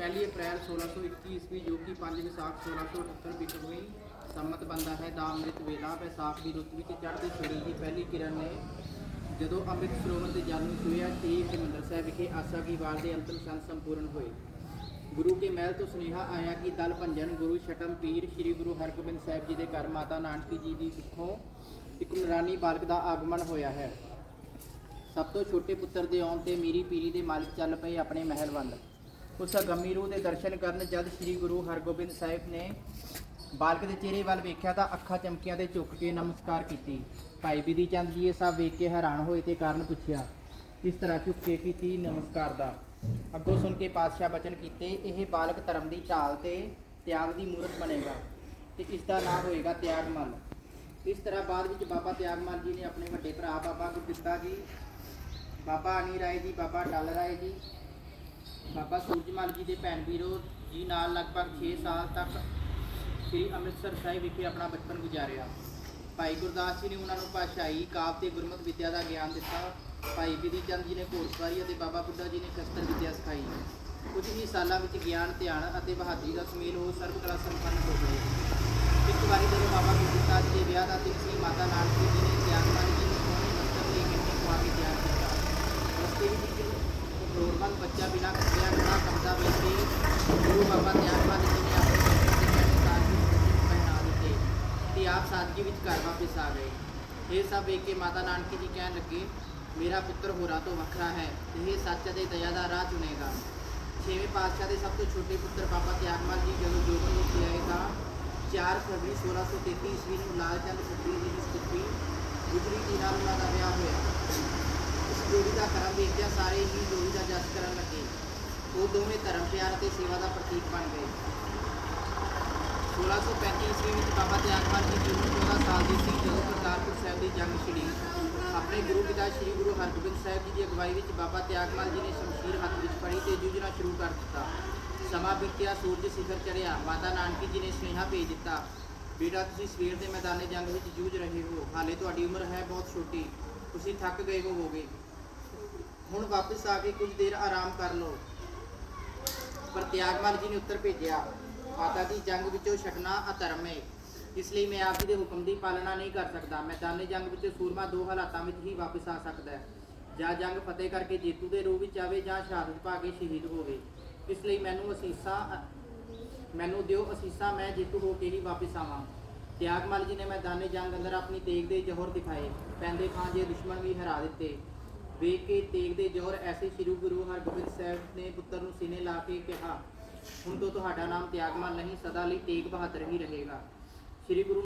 ਪਹਿਲੀ ਅਪ੍ਰੈਲ 1621 ਈਸਵੀ, ਜੋ ਕਿ 5 ਵਿਸਾਖ 1678 ਬਿਕਰਮੀ ਸੰਮਤ ਬੰਦਾ ਹੈ ਦਾ ਅੰਮ੍ਰਿਤ ਵੇਲਾ। ਵਿਸਾਖ ਦੀ ਰੁੱਤ ਵਿੱਚ ਚੜ੍ਹਦੇ ਸੂਰਜ ਦੀ ਪਹਿਲੀ ਕਿਰਨ ਨੇ ਜਦੋਂ ਅੰਮ੍ਰਿਤ ਸਰੋਵਰ ਦੇ ਜਲ ਨੂੰ ਛੂਹਿਆ, ਤੇ ਹਰਿਮੰਦਰ ਸਾਹਿਬ ਵਿਖੇ ਆਸਾ ਕੀ ਵਾਰ ਦੇ ਅੰਤਮ ਸੰਤ ਸੰਪੂਰਨ ਹੋਏ। ਗੁਰੂ ਕੇ ਮਹਿਲ ਤੋਂ ਸੁਨੇਹਾ ਆਇਆ ਕਿ ਦਲ ਭੰਜਨ ਗੁਰੂ ਛਟਮ ਪੀਰ ਸ੍ਰੀ ਗੁਰੂ ਹਰਗੋਬਿੰਦ ਸਾਹਿਬ ਜੀ ਦੇ ਘਰ ਮਾਤਾ ਨਾਨਕੀ ਜੀ ਦੀ ਸਿੱਖੋਂ ਇੱਕ ਨਰਾਨੀ ਬਾਲਕ ਦਾ ਆਗਮਨ ਹੋਇਆ ਹੈ। ਸਭ ਤੋਂ ਛੋਟੇ ਪੁੱਤਰ ਦੇ ਆਉਣ ਤੇ ਮੀਰੀ ਪੀਰੀ ਦੇ ਮਾਲਕ ਚੱਲ ਪਏ ਆਪਣੇ ਮਹਿਲ ਵੱਲ। ਉਸ ਅਗੰਮੀ ਰੂਹ ਦੇ ਦਰਸ਼ਨ ਕਰਨ ਜਦ ਸ੍ਰੀ ਗੁਰੂ ਹਰਗੋਬਿੰਦ ਸਾਹਿਬ ਨੇ ਬਾਲਕ ਦੇ ਚਿਹਰੇ ਵੱਲ ਵੇਖਿਆ ਤਾਂ ਅੱਖਾਂ ਚਮਕੀਆਂ ਤੇ ਝੁੱਕ ਕੇ ਨਮਸਕਾਰ ਕੀਤੀ। ਭਾਈ ਬਿਧੀ ਚੰਦ ਜੀ ਇਹ ਸਭ ਵੇਖ ਕੇ ਹੈਰਾਨ ਹੋਏ ਤੇ ਕਾਰਨ ਪੁੱਛਿਆ, ਇਸ ਤਰ੍ਹਾਂ ਝੁੱਕ ਕੇ ਕੀਤੀ ਨਮਸਕਾਰ ਦਾ। ਅੱਗੋਂ ਸੁਣ ਕੇ ਪਾਤਸ਼ਾਹ ਬਚਨ ਕੀਤੇ, ਇਹ ਬਾਲਕ ਧਰਮ ਦੀ ਢਾਲ ਤੇ ਤਿਆਗ ਦੀ ਮੂਰਤ ਬਣੇਗਾ ਤੇ ਇਸ ਦਾ ਨਾਮ ਹੋਏਗਾ ਤਿਆਗਮਲ। ਇਸ ਤਰ੍ਹਾਂ ਬਾਅਦ ਵਿੱਚ ਬਾਬਾ ਤਿਆਗਮਲ ਜੀ ਨੇ ਆਪਣੇ ਵੱਡੇ ਭਰਾ ਬਾਬਾ ਗੁਰਦਿੱਤਾ ਜੀ, ਬਾਬਾ ਅਨੀ ਰਾਏ ਜੀ, ਬਾਬਾ ਟਲ ਰਾਏ ਜੀ ਬਾਬਾ ਸੂਰਜਮਲ ਜੀ ਦੇ ਭੈਣ ਵੀਰੋ ਜੀ ਨਾਲ ਲਗਭਗ 6 ਸਾਲ ਤੱਕ ਸ੍ਰੀ ਅੰਮ੍ਰਿਤਸਰ ਸਾਹਿਬ ਵਿਖੇ ਆਪਣਾ ਬਚਪਨ ਗੁਜ਼ਾਰਿਆ। ਭਾਈ ਗੁਰਦਾਸ ਜੀ ਨੇ ਉਹਨਾਂ ਨੂੰ ਭਾਸ਼ਾਈ ਕਾਵ ਤੇ ਗੁਰਮਤਿ ਵਿਦਿਆ ਦਾ ਗਿਆਨ ਦਿੱਤਾ। ਭਾਈ ਬਿਧੀ ਚੰਦ ਜੀ ਨੇ ਘੋੜਸਵਾਰੀ ਅਤੇ ਬਾਬਾ ਬੁੱਢਾ ਜੀ ਨੇ ਸ਼ਸਤਰ ਵਿਦਿਆ ਸਿਖਾਈ। ਕੁਝ ਹੀ ਸਾਲਾਂ ਵਿੱਚ ਗਿਆਨ, ਧਿਆਨ ਅਤੇ ਬਹਾਦਰੀ ਦਾ ਸੁਮੇਲ ਉਹ ਸਰਬ ਕਲਾ ਸੰਪੰਨ ਹੋ ਗਏ। ਇੱਕ ਵਾਰੀ ਜਦੋਂ ਬਾਬਾ ਗੁਰਦਿੱਤਾ ਜੀ ਦੇ ਵਿਆਹ ਦਾ ਦਿਨ ਸੀ ਮਾਤਾ ਨਾਨਕੀ ਜੀ ਨੇ ਤਿਆਗਮਲ ਜੀ ਨੂੰ ਸੋਹਣੇ ਵਸਤਰ ਲਈ ਕਿੰਨੇ ਖਵਾ ਕੇ ਤਿਆਰ ਕੀਤਾ ਰਸਤੇ ਵਿੱਚ ਇੱਕ ਬੱਚਾ ਬਿਨਾਂ ਕੱਪੜਿਆਂ ਦਾ ਕਮਦਾ ਵੇਖ ਕੇ ਗੁਰੂ ਬਾਬਾ ਤਿਆਗਮਲ ਜੀ ਨੇ ਆਪਣੇ ਪੁੱਤਰ ਦੇ ਕਹਿਣੇ ਸਾਰ ਹੀ ਬੱਚੇ ਪਹਿਨਾ ਦਿੱਤੇ ਤੇ ਆਪ ਸਾਦਗੀ ਵਿੱਚ ਘਰ ਵਾਪਸ ਆ ਗਏ। ਇਹ ਸਭ ਵੇਖ ਕੇ ਮਾਤਾ ਨਾਨਕੀ ਜੀ ਕਹਿਣ ਲੱਗੇ, ਮੇਰਾ ਪੁੱਤਰ ਹੋਰਾਂ ਤੋਂ ਵੱਖਰਾ ਹੈ ਤੇ ਇਹ ਸੱਚ ਅਤੇ ਦਇਆ ਦਾ ਰਾਹ ਚੁਣੇਗਾ। ਛੇਵੇਂ ਪਾਤਸ਼ਾਹ ਦੇ ਸਭ ਤੋਂ ਛੋਟੇ ਪੁੱਤਰ ਬਾਬਾ ਤਿਆਗਮਲ ਜੀ ਜਦੋਂ ਜੋਗਨ ਨੂੰ ਆਏ ਤਾਂ 4 ਫਰਵਰੀ 1633 ਈਸਵੀ ਨੂੰ ਲਾਲ ਚੰਦ ਖੱਤਰੀ ਜੀ ਦੀ ਸਥਿਤੀ ਗੁਜਰੀ ਜੀ ਨਾਲ ਉਹਨਾਂ ਦਾ ਵਿਆਹ ਹੋਇਆ। ਜੋੜੀ ਦਾ ਕਰਮ ਵੇਖਦਿਆਂ ਸਾਰੇ ਹੀ ਜੋੜੀ ਦਾ ਜਸ ਕਰਨ ਲੱਗੇ। ਉਹ ਦੋਵੇਂ ਧਰਮ ਪਿਆਰ ਅਤੇ ਸੇਵਾ ਦਾ ਪ੍ਰਤੀਕ ਬਣ ਗਏ। 1635 ਈਸਵੀ ਵਿੱਚ ਬਾਬਾ ਤਿਆਗਮਲ ਜੀ ਦੀ ਉਮਰ 14 ਸਾਲ ਦੀ ਸੀ ਜਦੋਂ ਕਰਤਾਰਪੁਰ ਸਾਹਿਬ ਦੀ ਜੰਗ ਛਿੜੀ ਆਪਣੇ ਗੁਰੂ ਪਿਤਾ ਸ੍ਰੀ ਗੁਰੂ ਹਰਗੋਬਿੰਦ ਸਾਹਿਬ ਜੀ ਦੀ ਅਗਵਾਈ ਵਿੱਚ ਬਾਬਾ ਤਿਆਗਮਲ ਜੀ ਨੇ ਸ਼ਮਸ਼ੀਰ ਹੱਥ ਵਿੱਚ ਫੜੀ ਤੇ ਜੂਝਣਾ ਸ਼ੁਰੂ ਕਰ ਦਿੱਤਾ। ਸਮਾਂ ਬੀਤਿਆ, ਸੂਰਜ ਸਿਖਰ ਚੜਿਆ ਮਾਤਾ ਨਾਨਕੀ ਜੀ ਨੇ ਸੁਨੇਹਾ ਭੇਜ ਦਿੱਤਾ, ਬੇਟਾ, ਤੁਸੀਂ ਸਵੇਰ ਦੇ ਮੈਦਾਨੇ ਜੰਗ ਵਿੱਚ ਜੂਝ ਰਹੇ ਹੋ। ਹਾਲੇ ਤੁਹਾਡੀ ਉਮਰ ਹੈ ਬਹੁਤ ਛੋਟੀ। ਤੁਸੀਂ ਥੱਕ ਗਏ ਹੋਵੋਗੇ। ਹੁਣ ਵਾਪਸ ਆ ਕੇ ਕੁਝ ਦੇਰ ਆਰਾਮ ਕਰ ਲਓ। ਪਰ ਤਿਆਗਮਲ ਜੀ ਨੇ ਉੱਤਰ ਭੇਜਿਆ, ਮਾਤਾ ਦੀ ਜੰਗ ਵਿੱਚੋਂ ਛੱਡਣਾ ਅਧਰਮ ਹੈ ਇਸ ਲਈ ਮੈਂ ਆਪ ਜੀ ਦੇ ਹੁਕਮ ਦੀ ਪਾਲਣਾ ਨਹੀਂ ਕਰ ਸਕਦਾ। ਮੈਦਾਨੇ ਜੰਗ ਵਿੱਚ ਸੂਰਮਾ ਦੋ ਹਾਲਾਤਾਂ ਵਿੱਚ ਹੀ ਵਾਪਸ ਆ ਸਕਦਾ ਹੈ। ਜਾਂ ਜੰਗ ਫਤਿਹ ਕਰਕੇ ਜੇਤੂ ਦੇ ਰੂਪ ਵਿੱਚ ਆਵੇ ਜਾਂ ਸ਼ਹਾਦਤ ਪਾ ਕੇ ਸ਼ਹੀਦ ਹੋਵੇ। ਇਸ ਲਈ ਮੈਨੂੰ ਅਸੀਸਾਂ, ਮੈਨੂੰ ਦਿਓ ਅਸੀਸਾਂ, ਮੈਂ ਜੇਤੂ ਹੋ ਕੇ ਹੀ ਵਾਪਸ ਆਵਾਂ। ਤਿਆਗਮਲ ਜੀ ਨੇ ਮੈਦਾਨੇ ਜੰਗ ਅੰਦਰ ਆਪਣੀ ਤੇਗ ਦੇ ਜੋਹਰ ਦਿਖਾਏ। ਪੈਂਦੇ ਖਾਂ ਜੇ ਦੁਸ਼ਮਣ ਵੀ ਹਰਾ ਦਿੱਤੇ। ਵੇਖ ਕੇ ਤੇਗ ਦੇ ਜੋਹਰ ਐਸੇ ਸ਼੍ਰੀ ਗੁਰੂ ਹਰਗੋਬਿੰਦ ਸਾਹਿਬ ਨੇ ਪੁੱਤਰ ਨੂੰ ਸੀਨੇ ਲਾ ਕੇ ਕਿਹਾ, ਹੁਣ ਤੋਂ ਤੁਹਾਡਾ ਨਾਮ ਤਿਆਗਮਾਨ ਨਹੀਂ, ਸਦਾ ਲਈ ਤੇਗ ਬਹਾਦਰ ਹੀ ਰਹੇਗਾ। ਸ਼੍ਰੀ ਗੁਰੂ